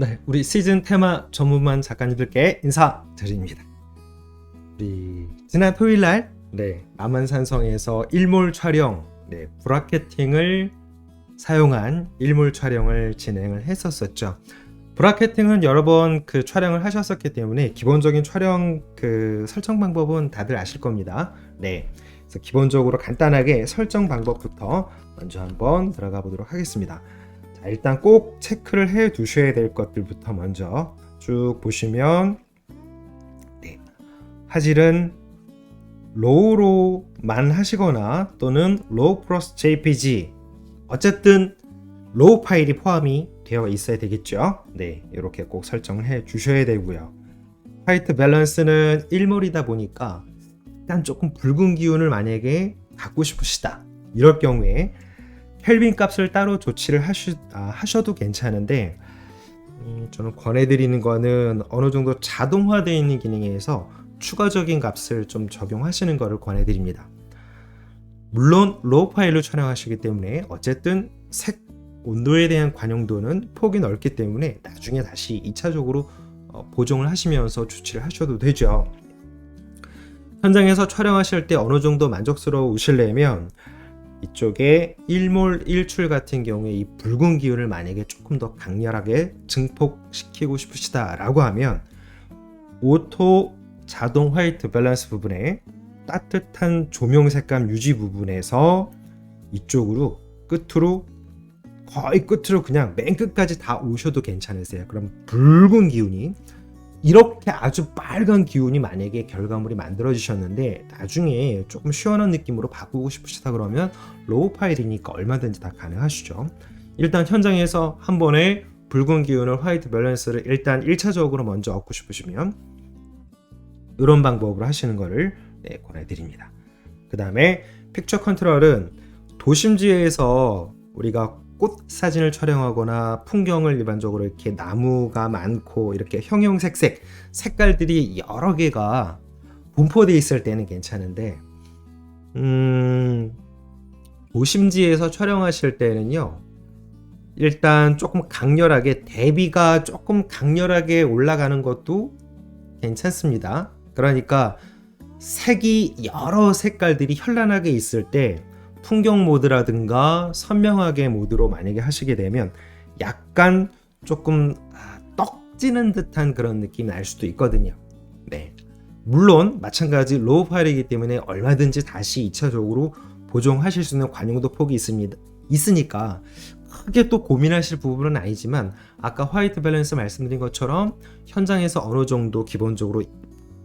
네, 우리 시즌 테마 전문만 작가님들께 인사드립니다. 우리 지난 토요일 날 네, 남한산성에서 일몰 촬영, 네, 브라켓팅을 사용한 일몰 촬영을 진행을 했었었죠. 브라켓팅은 여러 번 그 촬영을 하셨었기 때문에 기본적인 촬영 그 설정 방법은 다들 아실 겁니다. 네. 그래서 기본적으로 간단하게 설정 방법부터 먼저 한번 들어가 보도록 하겠습니다. 자, 일단 꼭 체크를 해 두셔야 될 것들부터 먼저 쭉 보시면 네. 화질은 로우로만 하시거나 또는 로우 플러스 JPG 어쨌든 로우 파일이 포함이 되어 있어야 되겠죠. 네, 이렇게 꼭 설정을 해 주셔야 되고요. 화이트 밸런스는 일몰이다 보니까 일단 조금 붉은 기운을 만약에 갖고 싶으시다. 이럴 경우에 켈빈 값을 따로 조치를 하시, 아, 하셔도 괜찮은데 음, 저는 권해드리는 거는 어느 정도 자동화되어 있는 기능에서 추가적인 값을 좀 적용하시는 것을 권해드립니다. 물론 로우 파일로 촬영하시기 때문에 어쨌든 색 온도에 대한 관용도는 폭이 넓기 때문에 나중에 다시 2차적으로 어, 보정을 하시면서 조치를 하셔도 되죠. 현장에서 촬영하실 때 어느 정도 만족스러우시려면 이쪽에 일몰 일출 같은 경우에 이 붉은 기운을 만약에 조금 더 강렬하게 증폭시키고 싶으시다라고 하면 오토 자동 화이트 밸런스 부분에 따뜻한 조명 색감 유지 부분에서 이쪽으로 끝으로 거의 끝으로 그냥 맨 끝까지 다 오셔도 괜찮으세요. 그럼 붉은 기운이 이렇게 아주 빨간 기운이 만약에 결과물이 만들어지셨는데 나중에 조금 시원한 느낌으로 바꾸고 싶으시다 그러면 로우 파일이니까 얼마든지 다 가능하시죠. 일단 현장에서 한 번에 붉은 기운을 화이트 밸런스를 일단 1차적으로 먼저 얻고 싶으시면 이런 방법으로 하시는 것을 네, 권해드립니다. 그 다음에 픽처 컨트롤은 도심지에서 우리가 꽃 사진을 촬영하거나 풍경을 일반적으로 이렇게 나무가 많고 이렇게 형형색색 색깔들이 여러 개가 분포되어 있을 때는 괜찮은데 음 도심지에서 촬영하실 때는요 일단 조금 강렬하게 대비가 조금 강렬하게 올라가는 것도 괜찮습니다. 그러니까 색이 여러 색깔들이 현란하게 있을 때 풍경 모드라든가 선명하게 모드로 만약에 하시게 되면 약간 조금 아, 떡지는 듯한 그런 느낌이 날 수도 있거든요. 네. 물론 마찬가지 로우 파일이기 때문에 얼마든지 다시 2차적으로 보정하실 수 있는 관용도 폭이 있습니다. 있으니까 크게 또 고민하실 부분은 아니지만 아까 화이트 밸런스 말씀드린 것처럼 현장에서 어느 정도 기본적으로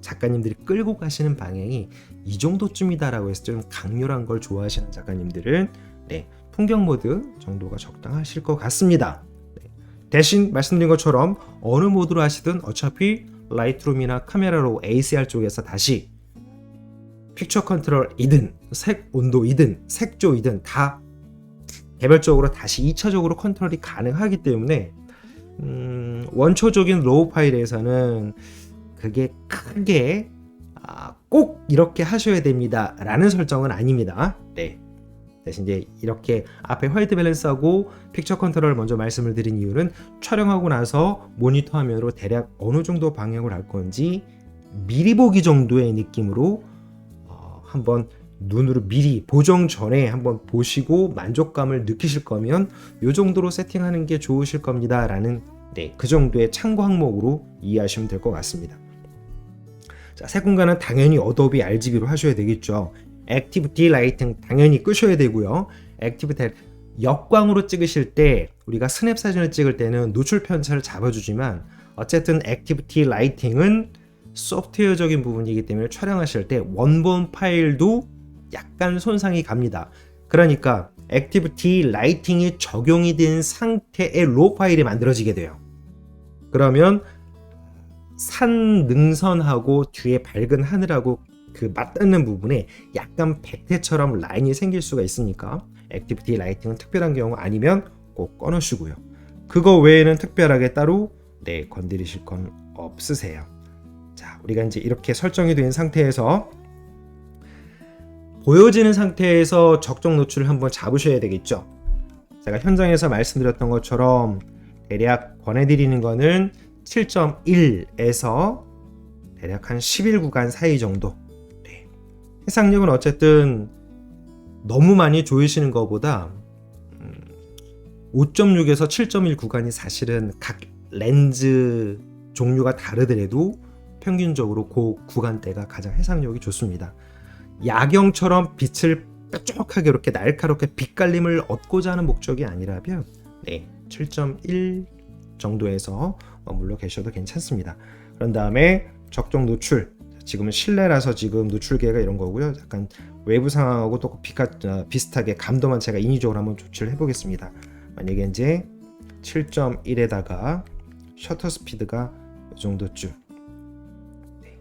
작가님들이 끌고 가시는 방향이 이 정도쯤이다라고 해서 좀 강렬한 걸 좋아하시는 작가님들은 네, 풍경 모드 정도가 적당하실 것 같습니다. 네, 대신 말씀드린 것처럼 어느 모드로 하시든 어차피 라이트룸이나 카메라로 ACR 쪽에서 다시 픽처 컨트롤이든 색 온도이든 색조이든 다 개별적으로 다시 2차적으로 컨트롤이 가능하기 때문에 음, 원초적인 로우 파일에서는 그게 크게 아, 꼭 이렇게 하셔야 됩니다. 라는 설정은 아닙니다. 네. 대신 이제 이렇게 앞에 화이트 밸런스하고 픽처 컨트롤을 먼저 말씀을 드린 이유는 촬영하고 나서 모니터 화면으로 대략 어느 정도 방향을 할 건지 미리 보기 정도의 느낌으로 어, 한번 눈으로 미리 보정 전에 한번 보시고 만족감을 느끼실 거면 이 정도로 세팅하는 게 좋으실 겁니다. 라는 네, 그 정도의 참고 항목으로 이해하시면 될 것 같습니다. 자, 색 공간은 당연히 어도비 RGB로 하셔야 되겠죠. 액티비티 라이팅 당연히 끄셔야 되고요. 액티비티 역광으로 찍으실 때 우리가 스냅 사진을 찍을 때는 노출 편차를 잡아주지만 어쨌든 액티비티 라이팅은 소프트웨어적인 부분이기 때문에 촬영하실 때 원본 파일도 약간 손상이 갑니다. 그러니까 액티비티 라이팅이 적용이 된 상태의 로 파일이 만들어지게 돼요. 그러면 산 능선하고 뒤에 밝은 하늘하고 그 맞닿는 부분에 약간 백태처럼 라인이 생길 수가 있으니까 액티비티 라이팅은 특별한 경우 아니면 꼭 꺼놓으시고요. 그거 외에는 특별하게 따로 네 건드리실 건 없으세요. 자, 우리가 이제 이렇게 설정이 된 상태에서 보여지는 상태에서 적정 노출을 한번 잡으셔야 되겠죠. 제가 현장에서 말씀드렸던 것처럼 대략 권해드리는 거는 7.1에서 대략 한 11구간 사이 정도. 네. 해상력은 어쨌든 너무 많이 조이시는 것보다 음, 5.6에서 7.1 구간이 사실은 각 렌즈 종류가 다르더라도 평균적으로 그 구간대가 가장 해상력이 좋습니다. 야경처럼 빛을 뾰족하게 이렇게 날카롭게 빛깔림을 얻고자 하는 목적이 아니라면 네, 7.1 정도에서 머물러 계셔도 괜찮습니다. 그런 다음에 적정 노출. 지금은 실내라서 지금 노출 계가 이런 거고요. 약간 외부 상황하고 또 비가, 어, 비슷하게 감도만 제가 인위적으로 한번 조치를 해보겠습니다. 만약에 이제 7.1에다가 셔터 스피드가 이 정도쯤. 네,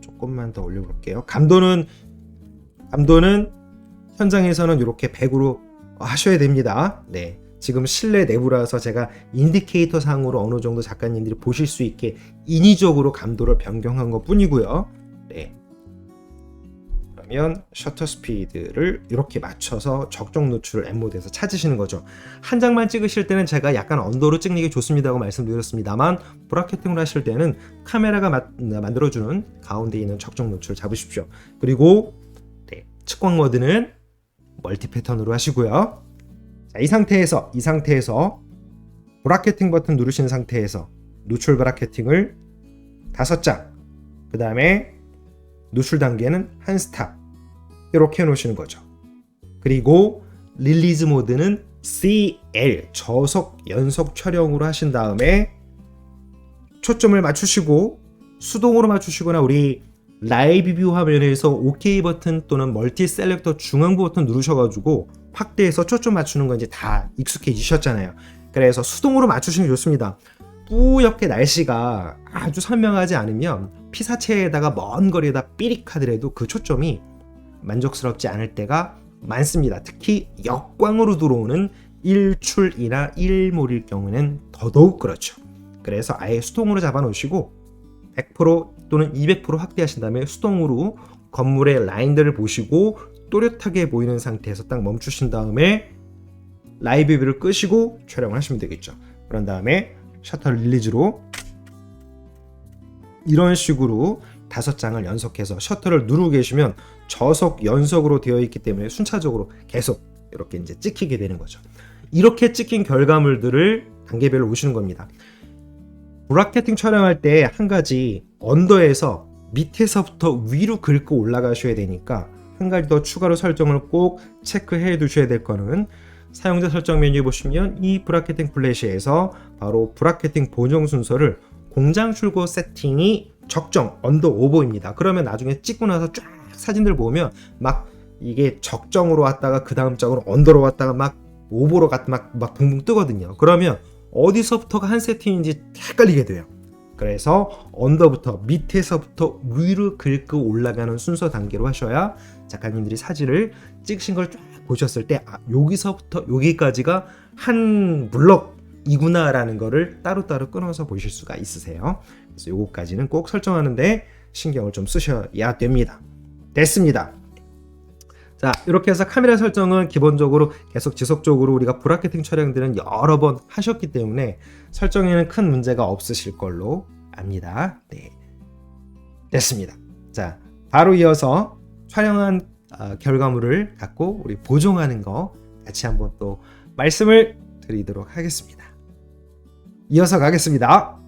조금만 더 올려볼게요. 감도는 감도는 현장에서는 이렇게 100으로 하셔야 됩니다. 네. 지금 실내 내부라서 제가 인디케이터 상으로 어느 정도 작가님들이 보실 수 있게 인위적으로 감도를 변경한 것 뿐이고요. 네. 그러면 셔터 스피드를 이렇게 맞춰서 적정 노출을 M 모드에서 찾으시는 거죠. 한 장만 찍으실 때는 제가 약간 언더로 찍는 게 좋습니다고 말씀드렸습니다만 브라켓팅을 하실 때는 카메라가 마- 만들어주는 가운데 있는 적정 노출 잡으십시오. 그리고 네, 측광 모드는 멀티 패턴으로 하시고요. 자, 이 상태에서 이 상태에서 브라켓팅 버튼 누르신 상태에서 노출 브라켓팅을 다섯 장, 그 다음에 노출 단계는 한 스탑 이렇게 해놓으시는 거죠. 그리고 릴리즈 모드는 CL 저속 연속 촬영으로 하신 다음에 초점을 맞추시고 수동으로 맞추시거나 우리 라이브 뷰 화면에서 OK 버튼 또는 멀티 셀렉터 중앙부 버튼 누르셔가지고 확대해서 초점 맞추는 건 이제 다 익숙해지셨잖아요. 그래서 수동으로 맞추시는 게 좋습니다. 뿌옇게 날씨가 아주 선명하지 않으면 피사체에다가 먼 거리에다 삐릭하더라도 그 초점이 만족스럽지 않을 때가 많습니다. 특히 역광으로 들어오는 일출이나 일몰일 경우는 더더욱 그렇죠. 그래서 아예 수동으로 잡아 놓으시고 100% 또는 200% 확대하신 다음에 수동으로 건물의 라인들을 보시고 또렷하게 보이는 상태에서 딱 멈추신 다음에 라이브 뷰를 끄시고 촬영을 하시면 되겠죠. 그런 다음에 셔터 릴리즈로 이런 식으로 다섯 장을 연속해서 셔터를 누르고 계시면 저속 연속으로 되어 있기 때문에 순차적으로 계속 이렇게 이제 찍히게 되는 거죠. 이렇게 찍힌 결과물들을 단계별로 보시는 겁니다. 브라켓팅 촬영할 때 한 가지 언더에서 밑에서부터 위로 긁고 올라가셔야 되니까 한 가지 더 추가로 설정을 꼭 체크해 두셔야 될 거는 사용자 설정 메뉴에 보시면 이 브라켓팅 플래시에서 바로 브라켓팅 보정 순서를 공장 출고 세팅이 적정 언더 오버입니다. 그러면 나중에 찍고 나서 쫙 사진들 보면 막 이게 적정으로 왔다가 그 다음 장으로 언더로 왔다가 막 오버로 갔다 막, 막 붕붕 뜨거든요. 그러면 어디서부터가 한 세팅인지 헷갈리게 돼요. 그래서 언더부터 밑에서부터 위로 긁고 올라가는 순서 단계로 하셔야 작가님들이 사진을 찍으신 걸 쫙 보셨을 때 아, 여기서부터 여기까지가 한 블럭이구나라는 거를 따로따로 끊어서 보실 수가 있으세요. 그래서 요거까지는 꼭 설정하는데 신경을 좀 쓰셔야 됩니다. 됐습니다. 자, 이렇게 해서 카메라 설정은 기본적으로 계속 지속적으로 우리가 브라켓팅 촬영들은 여러 번 하셨기 때문에 설정에는 큰 문제가 없으실 걸로 압니다. 네. 됐습니다. 자, 바로 이어서 촬영한 어, 결과물을 갖고 우리 보정하는 거 같이 한번 또 말씀을 드리도록 하겠습니다. 이어서 가겠습니다.